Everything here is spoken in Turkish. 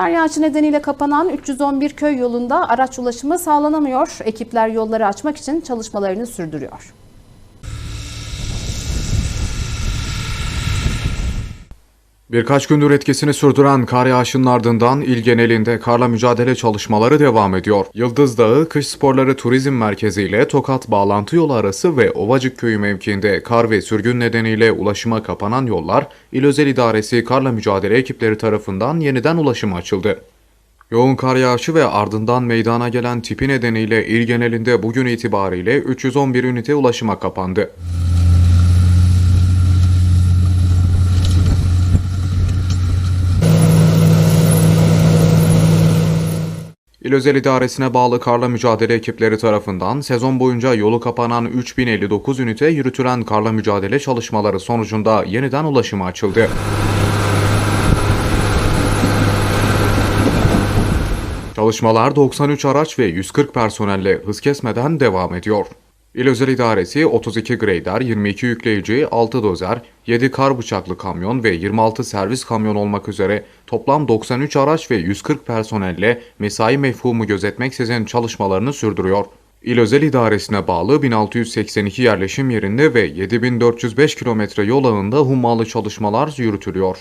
Kar yağışı nedeniyle kapanan 311 köy yolunda araç ulaşımı sağlanamıyor. Ekipler yolları açmak için çalışmalarını sürdürüyor. Birkaç gündür etkisini sürdüren kar yağışının ardından il genelinde karla mücadele çalışmaları devam ediyor. Yıldız Dağı Kış Sporları Turizm Merkezi ile Tokat bağlantı yolu arası ve Ovacık Köyü mevkiinde kar ve sürgün nedeniyle ulaşıma kapanan yollar, İl Özel İdaresi karla mücadele ekipleri tarafından yeniden ulaşıma açıldı. Yoğun kar yağışı ve ardından meydana gelen tipi nedeniyle il genelinde bugün itibariyle 311 ünite ulaşıma kapandı. İl Özel İdaresi'ne bağlı karla mücadele ekipleri tarafından sezon boyunca yolu kapanan 3059 ünite yürütülen karla mücadele çalışmaları sonucunda yeniden ulaşıma açıldı. Çalışmalar 93 araç ve 140 personelle hız kesmeden devam ediyor. İl Özel İdaresi 32 grader, 22 yükleyici, 6 dozer, 7 kar bıçaklı kamyon ve 26 servis kamyon olmak üzere toplam 93 araç ve 140 personelle mesai mefhumu gözetmeksizin çalışmalarını sürdürüyor. İl Özel İdaresi'ne bağlı 1682 yerleşim yerinde ve 7405 kilometre yol ağında hummalı çalışmalar yürütülüyor.